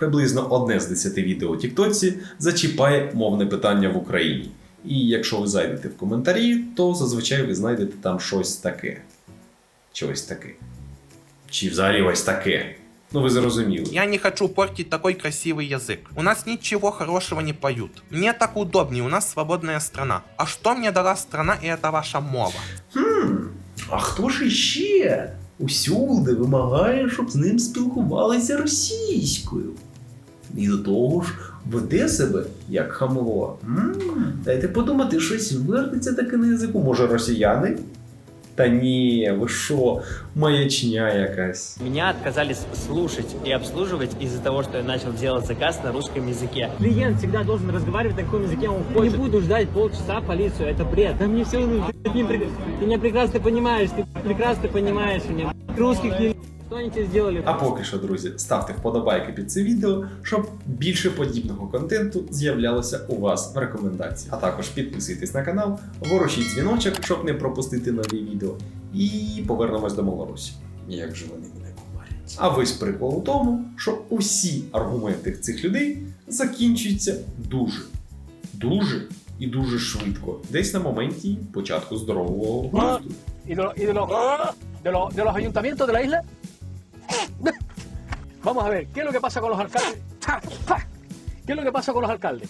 приблизно одне з 10 відео у Тіктоці зачіпає мовне питання в Україні. І якщо ви зайдете в коментарі, то зазвичай ви знайдете там щось таке. Чи ось таке. Чи взагалі ось таке. Ну ви зрозуміли. Я не хочу портить такой красивый язык. У нас ничего хорошего не поют. Мне так удобнее, у нас свободная страна. А что мне дала страна и это ваша мова? Хм, а хто ж іще усюди вимагає, щоб з ним спілкувалися російською? І до того ж веде себе як хамло. М, Дайте подумати, щось вертиться таке на язику. Може, росіяни? Та ні, ви що, маячня якась. Меня отказались слушать и обслуживать из-за того, что я начал делать заказ на русском языке. Клиент всегда должен разговаривать на каком языке он хочет. Не буду ждать полчаса полицию, это бред. Да мне все равно, ты, не прек- ты меня прекрасно понимаешь, ты прекрасно понимаешь меня. Русских не тебе сделали? А поки що, друзі, ставте вподобайки під це відео, щоб більше подібного контенту з'являлося у вас в рекомендаціях. А також підписуйтесь на канал, ворушіть дзвіночок, щоб не пропустити нові відео. І повернемось до Малорусі. Як же вони мене купарять? А весь прикол у тому, що усі аргументи цих людей закінчуються дуже, дуже і дуже швидко, десь на моменті початку здорового глузду. de los ayuntamientos de la isla. Vamos a ver, ¿qué es lo que pasa con los alcaldes? ¿Qué es lo que pasa con los alcaldes?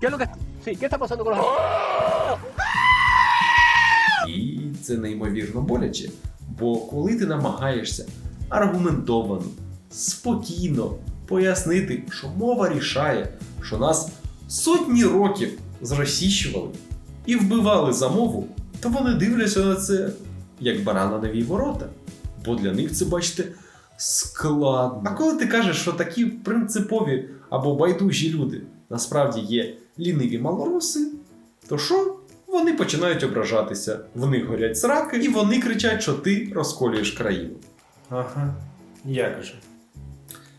¿Qué es lo que sí, qué está pasando con los alcaldes? І це неймовірно боляче. Бо коли ти намагаєшся аргументовано, спокійно пояснити, що мова рішає, що нас сотні років зросіщували і вбивали за мову, то вони дивляться на це як баран на ворота. Бо для них це, бачите, складно. А коли ти кажеш, що такі принципові або байдужі люди насправді є ліниві малоруси, то що? Вони починають ображатися, в них горять сраки, і вони кричать, що ти розколюєш країну. Ага, як же.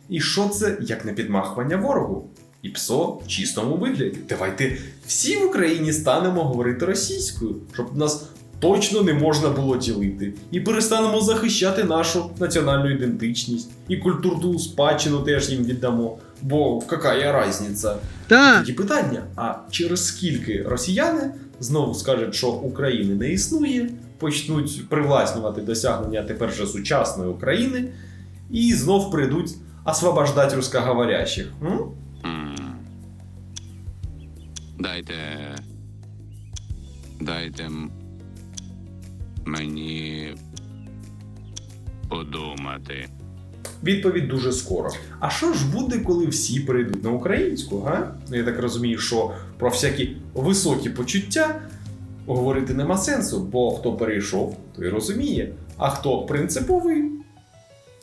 І що це як не підмахування ворогу? І псо в чистому вигляді. Давайте всі в Україні станемо говорити російською, щоб нас точно не можна було ділити. І перестанемо захищати нашу національну ідентичність. І культурну спадщину теж їм віддамо. Бо яка різниця? Тоді питання: а через скільки росіяни знову скажуть, що України не існує, почнуть привласнювати досягнення тепер вже сучасної України, і знов прийдуть освобождати русскоговорящих. М? Дайте. Дайте мені подумати. Відповідь дуже скоро. А що ж буде, коли всі перейдуть на українську? Га? Ну я так розумію, що про всякі високі почуття говорити нема сенсу, бо хто перейшов, той розуміє. А хто принциповий,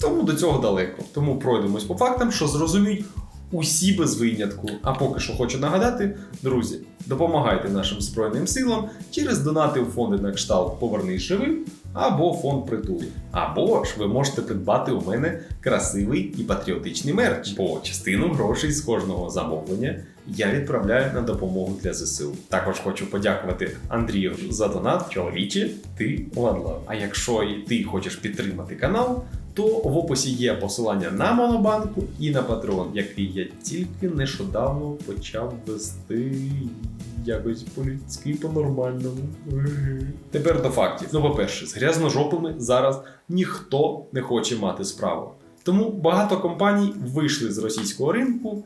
тому до цього далеко. Тому пройдемось по фактам, що зрозуміють усі без винятку. А поки що хочу нагадати, друзі, допомагайте нашим Збройним силам через донати у фонди на кшталт Повернись живим або фонд притулу. Або ж ви можете придбати у мене красивий і патріотичний мерч, бо частину грошей з кожного замовлення я відправляю на допомогу для ЗСУ. Також хочу подякувати Андрію за донат. Чоловіче, ти ладлав. А якщо і ти хочеш підтримати канал, то в описі є посилання на Монобанку і на Patreon, який я тільки нещодавно почав вести якось по-людськи, по-нормальному. Тепер до фактів. Ну, по-перше, з грязножопими зараз ніхто не хоче мати справу. Тому багато компаній вийшли з російського ринку,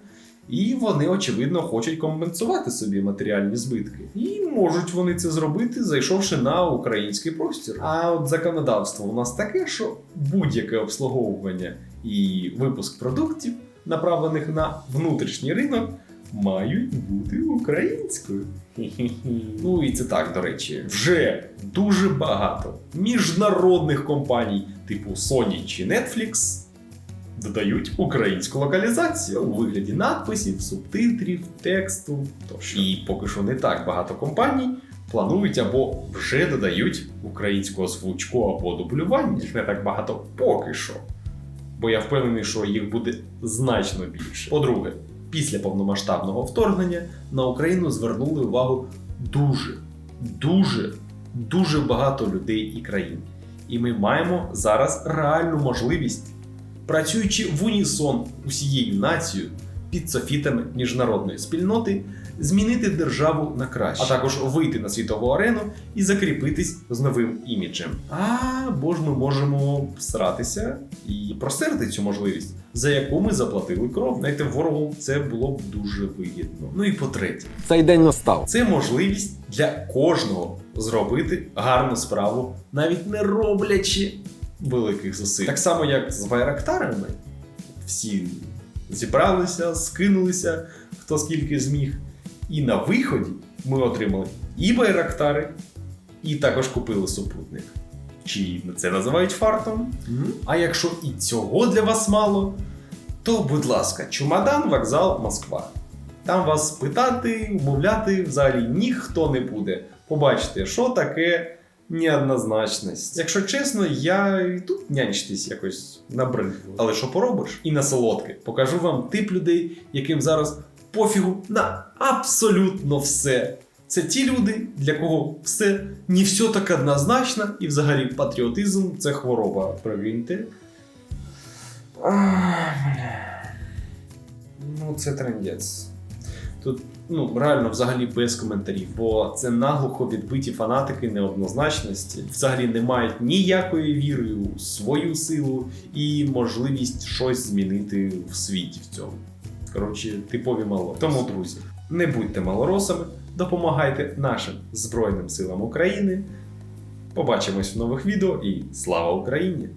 і вони, очевидно, хочуть компенсувати собі матеріальні збитки. І можуть вони це зробити, зайшовши на український простір. А от законодавство у нас таке, що будь-яке обслуговування і випуск продуктів, направлених на внутрішній ринок, мають бути українською. Ну і це так, до речі, вже дуже багато міжнародних компаній, типу Sony чи Netflix, додають українську локалізацію у вигляді надписів, субтитрів, тексту тощо. І поки що не так багато компаній планують або вже додають українську озвучку або дублювання. Їх не так багато поки що. Бо я впевнений, що їх буде значно більше. По-друге, після повномасштабного вторгнення на Україну звернули увагу дуже, дуже, дуже багато людей і країн. І ми маємо зараз реальну можливість працюючи в унісон усією нацією під софітами міжнародної спільноти, змінити державу на краще, а також вийти на світову арену і закріпитись з новим іміджем. Або ж ми можемо всратися і простерти цю можливість, за яку ми заплатили кров. Знаєте, ворогу це було б дуже вигідно. Ну і по-третє, Цей день настав. це можливість для кожного зробити гарну справу, навіть не роблячи великих зусиль. Так само, як з байрактарами, всі зібралися, скинулися, хто скільки зміг. І на виході ми отримали і байрактари, і також купили супутник. Чи це називають фартом? А якщо і цього для вас мало, то, будь ласка, чумадан, вокзал, Москва. Там вас питати, умовляти взагалі ніхто не буде. Побачите, що таке неоднозначність. Якщо чесно, я і тут нянчитись якось набридло. Але що поробиш? І на солодке покажу вам тип людей, яким зараз пофігу на абсолютно все. Це ті люди, для кого все не все так однозначно, і взагалі патріотизм це хвороба. Прикиньте. Ну, це трендець. Тут ну, реально взагалі без коментарів, бо це наглухо відбиті фанатики неоднозначності. Взагалі не мають ніякої віри у свою силу і можливість щось змінити в світі в цьому. Коротше, типові малороси. Тому, друзі, не будьте малоросами, допомагайте нашим Збройним силам України. Побачимось в нових відео і слава Україні!